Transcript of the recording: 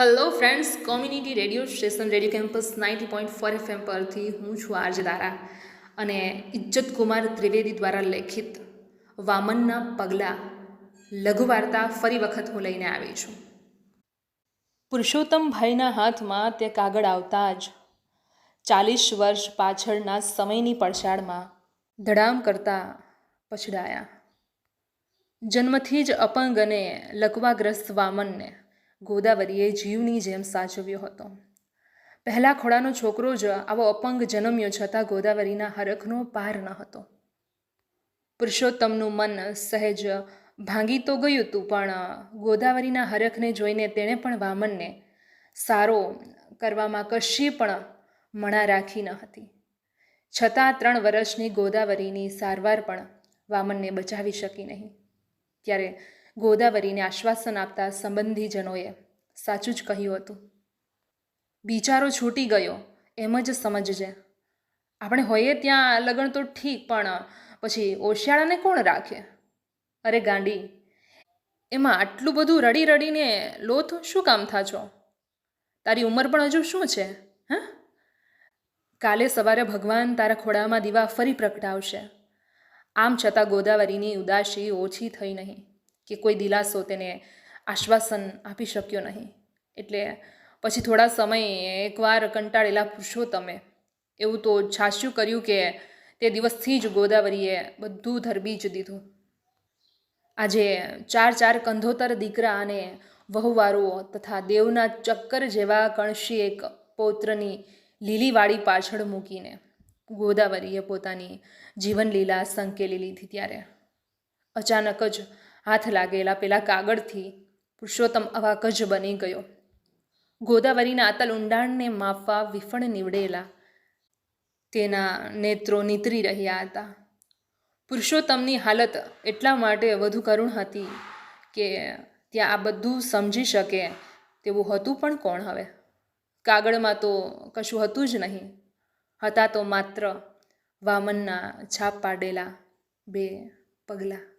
Hello friends community radio station radio campus ninety point four FM પરથી હું છું RJ દારા અને ઇજ્જત કુમાર ત્રિવેદી દ્વારા લેખિત વામનના પગલાં લઘુવાર્તા ફરી વખત હું લઈને આવી છું. પુરુષોત્તમભાઈના હાથમાં તે કાગળ આવતા જ ચાલીસ વર્ષ પાછળના સમયની પડછાડમાં ધડામ કરતા પછડાયા. જન્મથી જ અપંગ અને લકવાગ્રસ્ત વામનને ગોદાવરીએ જીવની જેમ સાચવ્યો હતો. પહેલા ખોડાનો છોકરો જ આવો અપંગ જન્મ્યો છતાં ગોદાવરીના હરખનો પાર ન હતો. પુરુષોત્તમનું મન સહેજ ભાંગી તો ગયું હતું પણ ગોદાવરીના હરખને જોઈને તેણે પણ વામનને સારો કરવામાં કશી પણ મણા રાખી ન હતી. છતાં ત્રણ વર્ષની ગોદાવરીની સારવાર પણ વામનને બચાવી શકી નહીં. ત્યારે ગોદાવરીને આશ્વાસન આપતા સંબંધીજનોએ સાચું જ કહ્યું હતું. બિચારો છૂટી ગયો, એમ જ સમજજે. આપણે હોઈએ ત્યાં લગન તો ઠીક, પણ પછી ઓશિયાળાને કોણ રાખે? અરે ગાંડી, એમાં આટલું બધું રડી રડીને લોથ શું કામ થાચો? તારી ઉંમર પણ હજુ શું છે, હા? કાલે સવારે ભગવાન તારા ખોડામાં દીવા ફરી પ્રગટાવશે. આમ છતાં ગોદાવરીની ઉદાસી ઓછી થઈ નહીં. કે કોઈ દિલાસો તેને આશ્વાસન આપી શક્યો નહીં. એટલે પછી થોડા સમય એકવાર કંટાળેલા પુરુષોત્તમે એવું તો છાસ્યું કર્યું કે તે દિવસથી જ ગોદાવરીએ બધું ધરબી જ દીધું. આજે ચાર ચાર કંધોતર દીકરા અને વહુવારુઓ તથા દેવના ચક્કર જેવા કણશી એક પૌત્રની લીલીવાળી પાછળ મૂકીને ગોદાવરીએ પોતાની જીવનલીલા સંકેલી લીધી ત્યારે. અચાનક જ હાથ લાગેલા પેલા કાગળથી પુરુષોત્તમ અવાક જ બની ગયો. ગોદાવરીના અતલ ઊંડાણને માપવા વિફળ નીવડેલા તેના નેત્રો નીતરી રહ્યા હતા. પુરુષોત્તમની હાલત એટલા માટે વધુ કરુણ હતી કે ત્યાં આ બધું સમજી શકે તેવું હતું પણ કોણ હવે? કાગળમાં તો કશું હતું જ નહીં. હતા તો માત્ર વામનના છાપ પાડેલા બે પગલાં.